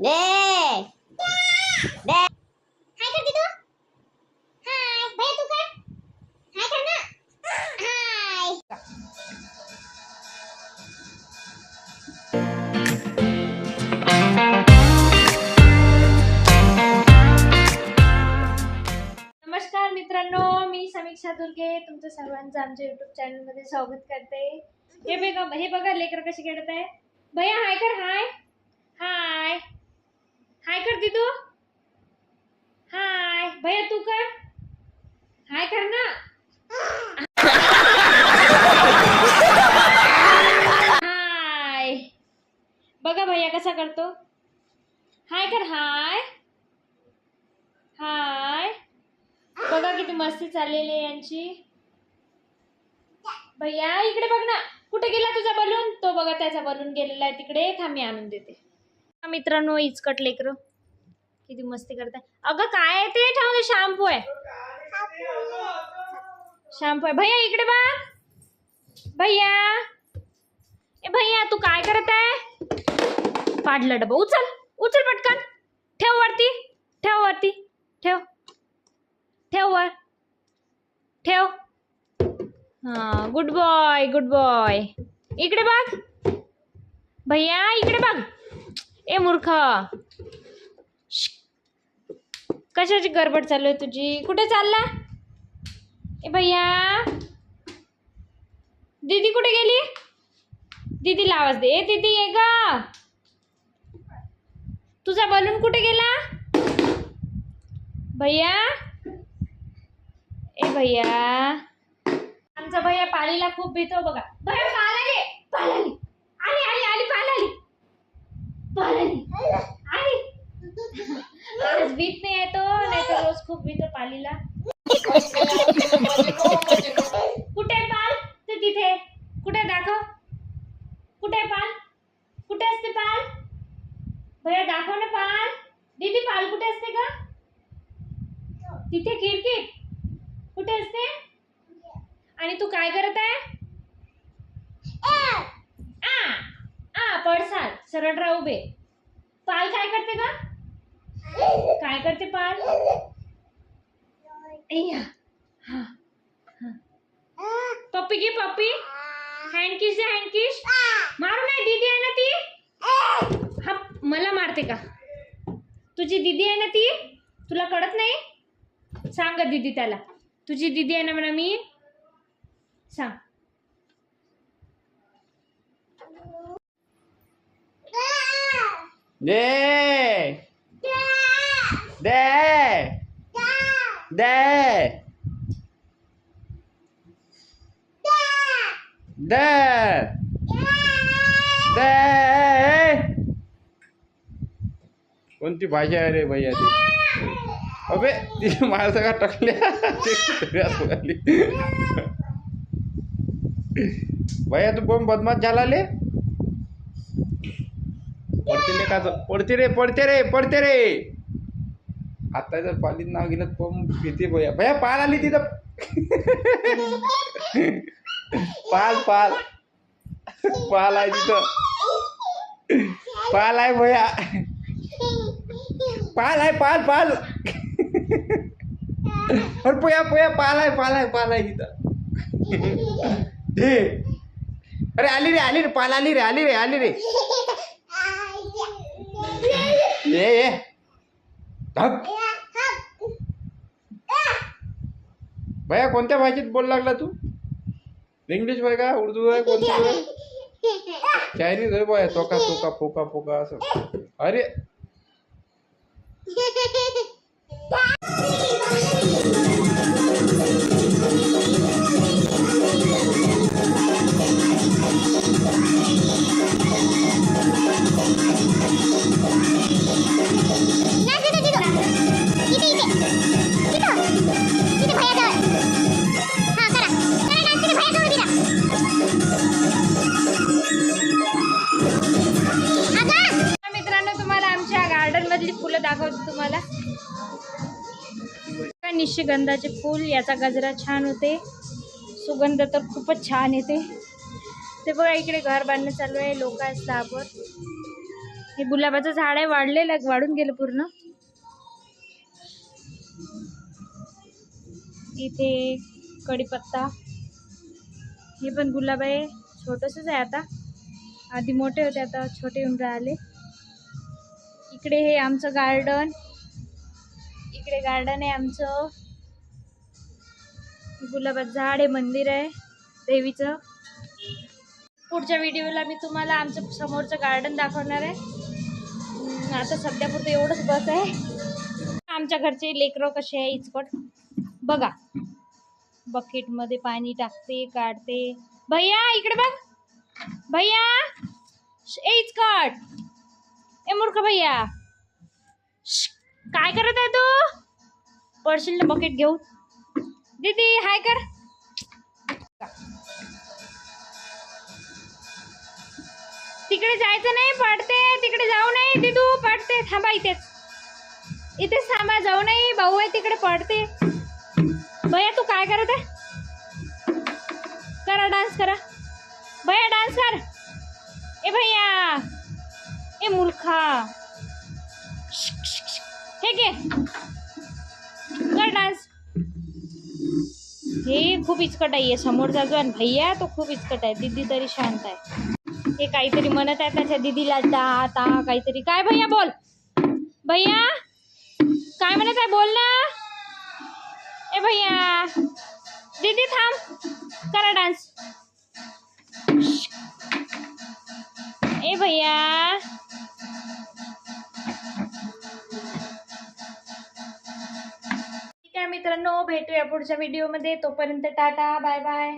दे दे हाय करते तू हाय भैया तू कर हाय कर ना हाय नमस्कार मित्रांनो मी समीक्षा दुर्गे. तुमचं सर्वांचं आमच्या युट्यूब चॅनलमध्ये स्वागत करते. हे बघा हे बघा लेकर कशी खेळत आहे भैया हाय कर हाय हाय हाय करती तू? हाय. भैया तू कर. हाय कर ना. हाय. बघा भैया कसा करतो. हाय कर हाय. हाय. बघा किती मस्ती चाललेली आहे यांची. भैया इकडे बघ ना. कुठे गेला तुझा बलून तो बघा त्याचा बलून गेलेला आहे तिकडे. थांब मी आणून देते. मित्रांनो इचकट लेकर. किती मस्ती करताय. अगं काय ते? ठेव शॅम्पू आहे. शॅम्पू आहे. भैया इकडे बा भैया. ए भैया तू काय करत आहे पाडलं डबा. उचल. उचल पटकन. ठेव वरती. ठेव वरती. ठेव. ठेव वर. ठेव. हा गुड बॉय गुड बॉय. इकडे बघ. भैया इकडे बघ. ए मूर्ख. कशाची गडबड चालू आहे तुझी? कुठे चालला? ए भैया. दीदी कुठे गेली? दीदीला आवाज दे. ए दीदी ये ग. तुझा बलून कुठे गेला? भैया. ए भैया. आमचा भैया पालीला खूप भीतो बघा. भैया पाला आली पाल आली आली आली आली पाल आली पाल आली आली आज भीत नाही आहे तो नाही तर रोज खूप भीतो पालीला. कुठे पाल? ते तिथे. कुठे दाखव. कुठे पाल? कुठे असते पाल? भैया दाखव ना पाल. दीदी पाल कुठे असते का तिथे खिडकीत. कुठे असते? आणि तू काय करत आहे? आ आ पडसाल सरळ राहू बे पाल काय करते का काय करते पाल. हा, हा. पप्पी घे पप्पी. हँड किस दे हँड किस मारू नाही दीदी आहे ना ती? हा मला मारते का? तुझी दीदी आहे ना ती? तुला कळत नाही? सांग दीदी त्याला. तुझी दीदी आहे ना म्हणा मी? सांग. दे There. There. There. There. कोणती भाषा आहे रे भैया ती अबे ती माणसं का टाकल्या भैया तू बम बदमाश झाला ले पडते रे का पडते रे पडते रे पडते रे आता जर पालीत नाव घेणं पम भीती भैया. भैया पाल आली तिथं. पाल पाल. पाल आहे तिथं. पाल आहे भैया. पाल आहे पाल पाल. अरे पोया पोया पाल आहे पाल आहे पाल आहे तिथं. अरे आली रे आली रे पाल आली रे आली रे आली रे. ये. ये भैया कोणत्या भाषेत बोल लागला तू? इंग्लिश आहे का उर्दू आहे कोणती चायनीज आहे बाय तोका तोका फोका फोका असं. अरे. का फूल याचा गजरा छान होते. सुगंध तर खूपच छान येते. ते बघा इकडे घर बांधणं चालू आहे. लोक आहेत स्थापवर हे गुलाबाचं झाड आहे वाढलेलं वाढून गेलं पूर्ण. इथे कढीपत्ता. हे पण गुलाब आहे. छोटंसंच आहे आता. आधी मोठे होते आता छोटे येऊन राहिले. इकडे हे आमचं गार्डन इकडे गार्डन आहे आमचं. गुलाबाचं झाड आहे मंदिर आहे देवीचं. पुढच्या व्हिडिओला मी तुम्हाला आमचं समोरचं गार्डन दाखवणार आहे. आता आता सध्यापुरतं एवढंच बस आहे. आमच्या घरचे लेकरं कसे आहे इचपट बघा. बकेटमध्ये पाणी टाकते काढते. भैया इकडे बघ. भैया ए इचकट. ए मूर्ख भैया. काय करत आहे तू? पडशील ना बकेट घेऊन. दीदी हाय कर. तिकडे जायचं नाही पडते. तिकडे जाऊ नाही दिदू पडते. थांबा इथेच इथेच थांबा जाऊ नाही. भाऊ आहे तिकडे पडते. भैया तू काय करत आहे? करा डान्स करा. भैया डान्स कर. ए भैया. ए मूर्खा. हे घे. कर डान्स हे खूप इचकट आहे. समोरचा जो आहे भैया तो खूप इचकट आहे. दीदी तरी शांत आहे. हे काहीतरी म्हणत आहे त्याच्या दीदीला ता ता काहीतरी. काय भैया बोल. भैया काय म्हणत आहे बोल ना. ए भैया दीदी थांब करा डान्स. ए भैया मित्रांनो भेटूया पुढच्या व्हिडिओमध्ये तोपर्यंत टाटा बाय बाय